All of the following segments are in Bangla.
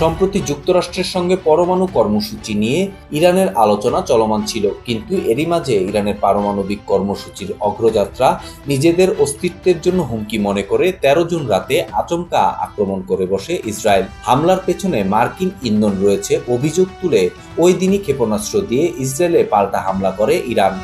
সম্প্রতি যুক্তরাষ্ট্রের সঙ্গে পরমাণু কর্মসূচি নিয়ে ইরানের আলোচনা চলমান ছিল। কিন্তু এরই মাঝে ইরানের পারমাণবিক কর্মসূচির অগ্রযাত্রা নিজেদের অস্তিত্বের জন্য হুমকি মনে করে তেরো জুন রাতে আচমকা আক্রমণ করে বসে ইসরায়েল। হামলার পেছনে মার্কিন ইন্ধন রয়েছে। অভিযোগ তুলে ওই দিনই ক্ষেপণাস্ত্র দিয়ে ইসরায়েলে পাল্টা হামলা করে ইরান।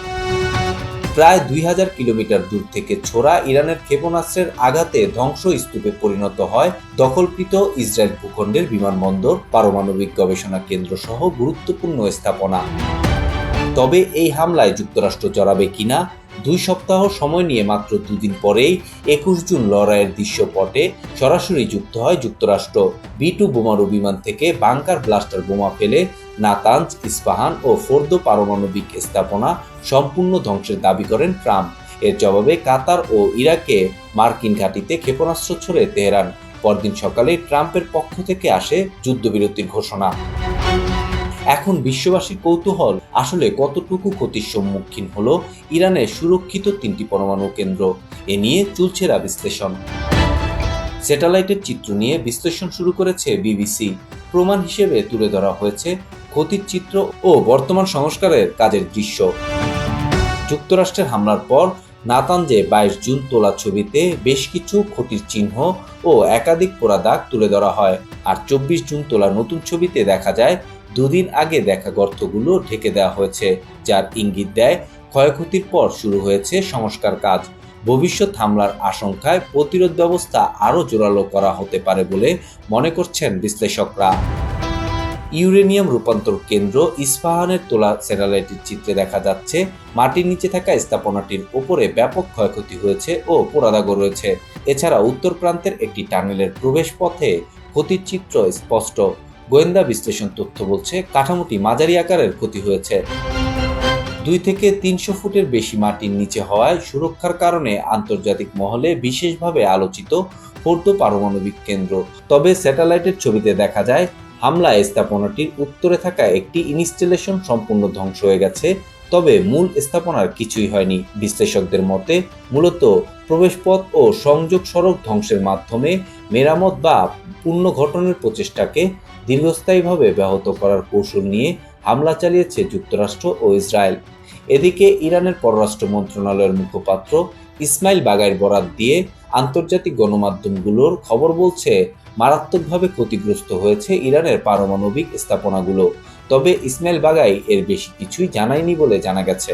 প্রায় দুই হাজার কিলোমিটার দূর থেকে ছোড়া ইরানের ক্ষেপণাস্ত্রের আঘাতে ধ্বংসস্তূপে পরিণত হয় দখলকৃত ইসরায়েল ভূখণ্ডের বিমানবন্দর, পারমাণবিক গবেষণা কেন্দ্র সহ গুরুত্বপূর্ণ স্থাপনা। তবে এই হামলায় যুক্তরাষ্ট্র জড়াবে কিনা, দুই সপ্তাহ সময় নিয়ে মাত্র দুদিন পরেই একুশ জুন লড়াইয়ের দৃশ্যপটে সরাসরি যুক্ত হয় যুক্তরাষ্ট্র। বি টু বোমারু বিমান থেকে বাংকার ব্লাস্টার বোমা ফেলে নাতাঞ্জ ইস্পাহান ও ফোর্দো পারমাণবিক স্থাপনা সম্পূর্ণ ধ্বংসের দাবি করেন ট্রাম্প। এর জবাবে কাতার ও ইরাকে মার্কিন ঘাঁটিতে ক্ষেপণাস্ত্র ছড়ে তেহরান। পরদিন সকালে ট্রাম্পের পক্ষ থেকে আসে যুদ্ধবিরতির ঘোষণা। এখন বিশ্ববাসীর কৌতূহল আসলে কতটুকু ক্ষতির সম্মুখীন হলো ইরানের সুরক্ষিত তিনটি পরমাণু কেন্দ্র? এ নিয়ে চুলছেরা বিশ্লেষণ। স্যাটেলাইটের চিত্র নিয়ে বিশ্লেষণ শুরু করেছে বিবিসি। প্রমাণ হিসেবে তুলে ধরা হয়েছে ক্ষতির চিত্র ও বর্তমান সংস্কারের কাজের দৃশ্য। যুক্তরাষ্ট্রের হামলার পর নাতানজে বাইশ জুন তোলা ছবিতে বেশ কিছু ক্ষতির চিহ্ন ও একাধিক পোড়া দাগ তুলে ধরা হয়। আর চব্বিশ জুন তোলা নতুন ছবিতে দেখা যায়, দুদিন আগে দেখা গর্তগুলো ঢেকে দেওয়া হয়েছে, যার ইঙ্গিত দেয় ক্ষয়ক্ষতির পর শুরু হয়েছে সংস্কার কাজ। ভবিষ্যৎ হামলার আশঙ্কায় প্রতিরোধ ব্যবস্থা আরও জোরালো করা হতে পারে বলে মনে করছেন বিশ্লেষকরা। ইউরেনিয়াম রূপান্তর কেন্দ্র ইস্পাহানের তোলা স্যাটেলাইটের চিত্রে দেখা যাচ্ছে, মাটির নিচে থাকা স্থাপনাটির উপরে ব্যাপক ক্ষয়ক্ষতি হয়েছে ও পোড়াদাগও রয়েছে। এছাড়া উত্তর প্রান্তের একটি টানেলের প্রবেশ পথে ক্ষতির চিত্র স্পষ্ট। গোয়েন্দা বিশ্লেষণ তথ্য বলছে, কাঠামোটি মাঝারি আকারের ক্ষতি হয়েছে। দুই থেকে তিনশো ফুটের বেশি মাটির নিচে হওয়ায় সুরক্ষার কারণে আন্তর্জাতিক মহলে বিশেষভাবে আলোচিত ফোর্দো পারমাণবিক কেন্দ্র। তবে স্যাটেলাইটের ছবিতে দেখা যায় হামলায় স্থাপনাটির উত্তরে থাকা একটি ইনস্টলেশন সম্পূর্ণ ধ্বংস হয়ে গেছে, তবে মূল স্থাপনার কিছুই হয়নি। বিশ্লেষকদের মতে, মূলত প্রবেশপথ ও সংযোগ সড়ক ধ্বংসের মাধ্যমে মেরামত বা পুনর্গঠনের প্রচেষ্টাকে দীর্ঘস্থায়ীভাবে ব্যাহত করার কৌশল নিয়ে হামলা চালিয়েছে যুক্তরাষ্ট্র ও ইসরায়েল। এদিকে ইরানের পররাষ্ট্র মন্ত্রণালয়ের মুখপাত্র ইসমাইল বাগাইর বরাত দিয়ে আন্তর্জাতিক গণমাধ্যমগুলোর খবর বলছে মারাত্মকভাবে ক্ষতিগ্রস্ত হয়েছে ইরানের পারমাণবিক স্থাপনাগুলো। তবে ইসমাইল বাগাই এর বেশি কিছুই জানায়নি বলে জানা গেছে।